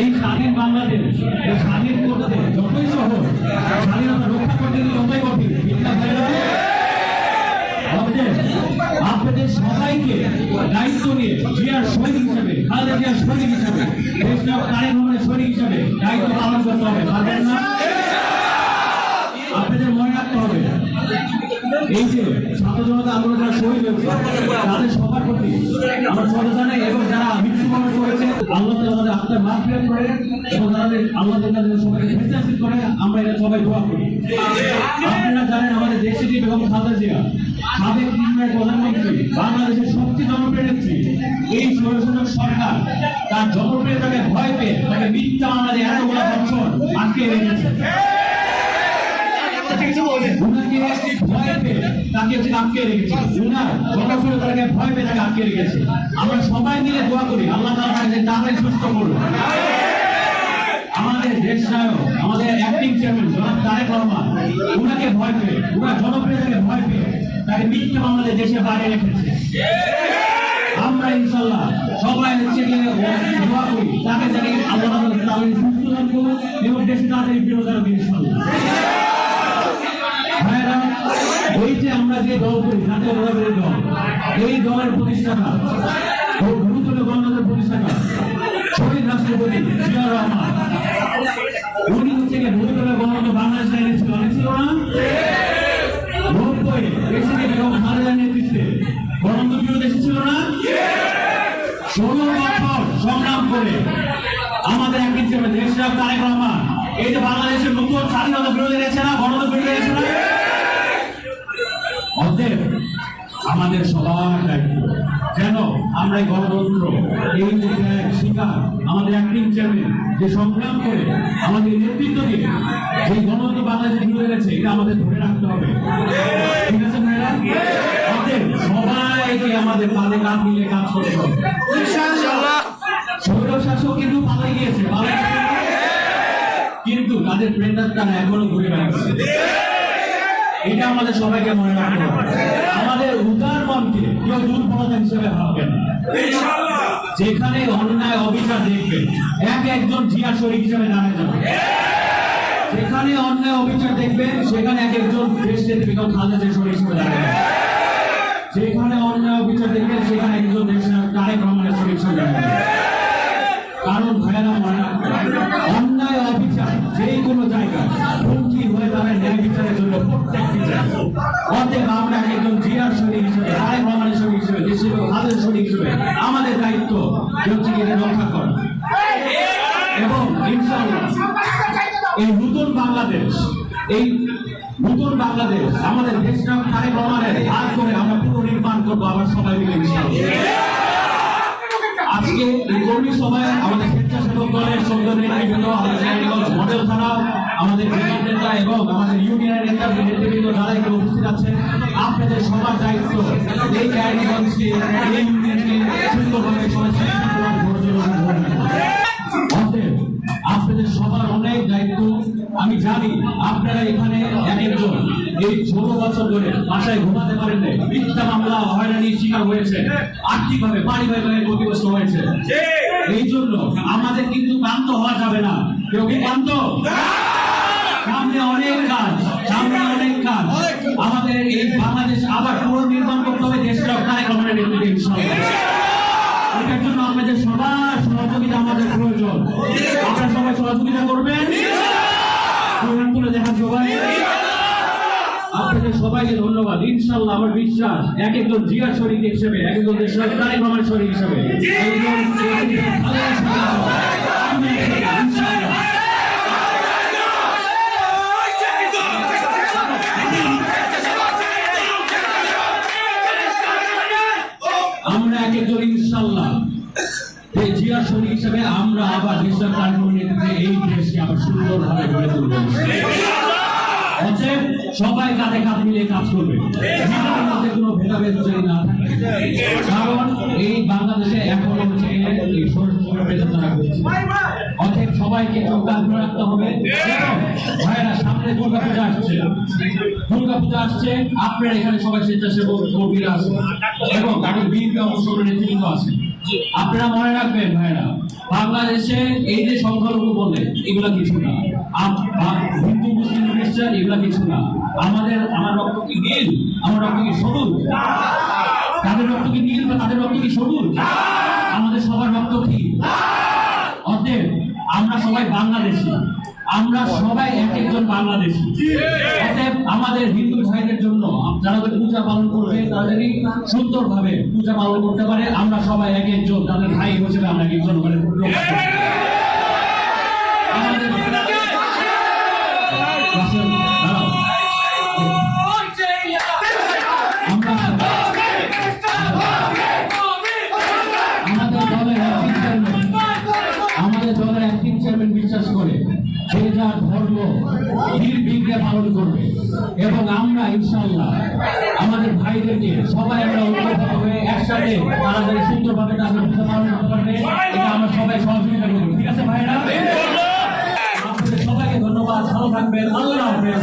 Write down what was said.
এই স্বাধীন বাংলাদেশ, এই স্বাধীন করতে যতই সহজ, স্বাধীনতা রক্ষা করতে ততই কঠিন। আপনাদের সবাইকে দায়িত্ব নিয়ে জিয়ার সৈনিক হিসেবে, খালেদা জিয়ার সৈনিক হিসেবে দেশনায়ক তারেক রহমানের সৈনিক হিসেবে দায়িত্ব পালন করতে হবে, পারবেন না? আপনাদের মনে রাখতে হবে, এই যে ছাত্র জনতা আন্দোলন যারা শহীদ হয়েছে, তাদের সবার প্রতি আমার শ্রদ্ধা এবং যারা মৃত্যুবরণ করেছে। আল্লাহ তাদের আত্মার মাফিয়াত করে এবং তাদের আল্লাহ তাদের সবাইকে হেফাজত করে আমরা এটা সবাই দোয়া করি। আপনারা জানেন আমাদের দেশে যে বেগম খালেদা জিয়া সাবেক তিনবার প্রধানমন্ত্রী বাংলাদেশের সবচেয়ে জনপ্রিয় নেত্রী। এই স্বৈরশাসক সরকার তার জনপ্রিয়তাকে ভয় পেয়ে তাকে মিথ্যা দিয়ে এতগুলো বছর আটকে রেখেছে। ভয় পেয়ে তাকে আটকে রেখেছে। তাকে আমরা সবাই মিলে দোয়া করি, আল্লাহ তাআলা তাকে সুস্থ করুন আমাদের দেশ নায়ক, আমাদের অ্যাক্টিং চেয়ারম্যান জনাব তারেক রহমান, উনাকে ভয় পেয়ে, উনার জনপ্রিয়তাকে ভয় পেয়ে তাকে মিথ্যা মামলাতে দেশে বাইরে রেখেছে। আমরা ইনশাল্লাহ সবাই করি, তাকে জানি আল্লাহ তাড়াতাড়ি সুস্থ দান এবং দেশে তাড়াতাড়ি বিরোধ ইনশাল্লাহ ভাইরা, এই যে আমরা যে দল করি এই দলের প্রতিষ্ঠাতা ও গুরুত্বপূর্ণ গণতন্ত্রের প্রতিষ্ঠাতা শহীদ রাষ্ট্রপতি জিয়া রহমান উনি গিয়ে বাংলাদেশ আইনে ছিল অনেক ছিল না? নব্বই এসে বেগম খালেদা নেতৃত্বে সংগ্রাম করে আমাদের এক হিসেবে দেশরাম তারেক রহমান এই যে বাংলাদেশের নতুন স্বাধীনতা বিরোধী রয়েছে না গণতন্ত্র বিরোধী রয়েছে না অতএব আমাদের সবার দায়িত্ব। যেন আমরা এই গণতন্ত্র এই যে শিকার আমাদের অ্যাক্টিং চেয়ারম্যান যে সংগ্রাম করে আমাদের নেতৃত্ব দিয়ে যে গণতন্ত্র বাংলাদেশে বিরোধী রয়েছে এটা আমাদের ধরে রাখতে হবে। ঠিক আছে ভাইরা? অতএব সবাইকে আমাদের কাঁধে কাঁধ মিলিয়ে কাজ করতে হবে। স্বৈর শাসক কিন্তু পালাই গিয়েছে গেছে না? কিন্তু তাদের প্রেরণার তারা এখনও ঘুরে বেড়াচ্ছে। এটা আমাদের সবাইকে মনে রাখতে হবে। আমাদের উদার মনকে কেউ দুর্বলতা হিসেবে ভাববেন না। যেখানে অন্যায় অবিচার দেখবেন এক একজন জিয়া শরীর হিসেবে দাঁড়ায় যাবে। যেখানে অন্যায় অবিচার দেখবেন সেখানে এক একজন দেশ নেত্রী বেগম খালেদা জিয়া শরীর হিসেবে দাঁড়ায় যাবে। যেখানে অন্যায় অবিচার দেখবেন সেখানে একজন দেশ নায়ক তারেক রহমানের শরীর হিসেবে দাঁড়ায় যাবে। কারণ ভাইয়েরা হয়ে ন্যায় বিচারের জন্য প্রত্যেকটি অতএব আমরা একজন জিয়ার শরীর হিসেবে তারেক রহমানের শরীর হিসেবে দেশের হাতের শরীর হিসেবে আমাদের দায়িত্ব হচ্ছে রক্ষা করা। এবং ইনশাআল্লাহ এই নতুন বাংলাদেশ, এই নতুন বাংলাদেশ আমাদের দেশটা তারেক রহমানের হাত করে আমরা পুনর্নির্মাণ করব আবার সবাই মিলে ইনশাআল্লাহ। আজকে এই কর্মী সভায় আমাদের স্বেচ্ছাসেবক দলের সংগঠনের নেতৃবৃন্দ নারায়ণগঞ্জ মডেল থানা, আমাদের বিভাগ নেতা এবং আমাদের ইউনিয়নের নেতা নেতৃবৃন্দ যারা এখানে উপস্থিত আছেন, আপনাদের সবার দায়িত্ব এই নারায়ণগঞ্জকে এই ইউনিয়নকে সুন্দরভাবে আপনাদের সবার অনেক দায়িত্ব। আমি জানি আপনারা এখানে এক একজন। এই ষোলো বছর ধরে বাসায় ঘুমাতে পারেন নাই মিথ্যা মামলা হয়রানির শিকার হয়েছে আর্থিকভাবে পারিবারিকভাবে ক্ষতিগ্রস্ত হয়েছে। এই জন্য আমাদের কিন্তু ক্লান্ত হওয়া যাবে না। কেউ কি ক্লান্ত? সামনে অনেক কাজ সামনে অনেক কাজ। আমাদের এই বাংলাদেশ আবার পুনর্নির্মাণ করতে হবে দেশটা তারেক রহমানের নেতৃত্বে এটার জন্য আমাদের সবার সহযোগিতা আমাদের প্রয়োজন। আপনারা সবাই সহযোগিতা করবেন। দেখান সবাই আপনাদের সবাইকে ধন্যবাদ ইনশাল্লাহ আমার বিশ্বাস এক একজন জিয়ার শরীর হিসেবে এক একজন দেশের তারেক রহমানের শরীর হিসেবে জিয়া। আমরা এক একজন ইনশাল্লাহ জিয়া শরীর হিসেবে আমরা আবার কানুন নেতৃত্বে এই দেশকে আবার সুন্দরভাবে গড়ে তুলব অতএব সবাই কাঁধে কাঁধ মিলিয়ে কাজ করবে। মধ্যে কোনো ভেদাভেদ যদি না কারণ এই বাংলাদেশে এখন হচ্ছে অতএব সবাইকে যোগদান করে রাখতে হবে। এবং ভাইয়েরা সামনে দুর্গা পূজা আসছে। দুর্গা পূজা আসছে, আপনারা এখানে সবাই স্বেচ্ছাসেবক কর্মীরা আছেন। এবং তাদের বিএনপি অংশগ্রহণের নেতৃত্ব আছে আপনারা মনে রাখবেন ভাইরা বাংলাদেশে এই যে সংখ্যালঘু বলে, এগুলা কিছু না। হিন্দু, মুসলিম, খ্রিস্টান, এগুলা কিছু না। আমাদের, আমার রক্ত কি নীল? আমার রক্ত কি সবুজ? তাদের রক্ত কি নীল বা তাদের রক্ত কি সবুজ? আমাদের সবার রক্ত কি? অতএব, আমরা সবাই বাংলাদেশি। আমরা সবাই এক একজন বাংলাদেশি। আমাদের হিন্দু ভাইদের জন্য যারা পূজা পালন করবে তাদেরই সুন্দরভাবে পূজা পালন করতে পারে আমরা সবাই এক একজন তাদের ভাই হিসেবে আমরা এক একজন করে নির্বিঘ্নে পালন করবে। এবং আমরা ইনশাল্লাহ আমাদের ভাইদেরকে সবাই আমরা হয়ে একসাথে তারা যাতে সুন্দরভাবে তাদের পূজা পালন করতে পারবে। এটা আমরা সবাই সহযোগিতা করব। ঠিক আছে ভাইরা? আপনাদের সবাইকে ধন্যবাদ। ভালো থাকবেন। আল্লাহ হাফেজ।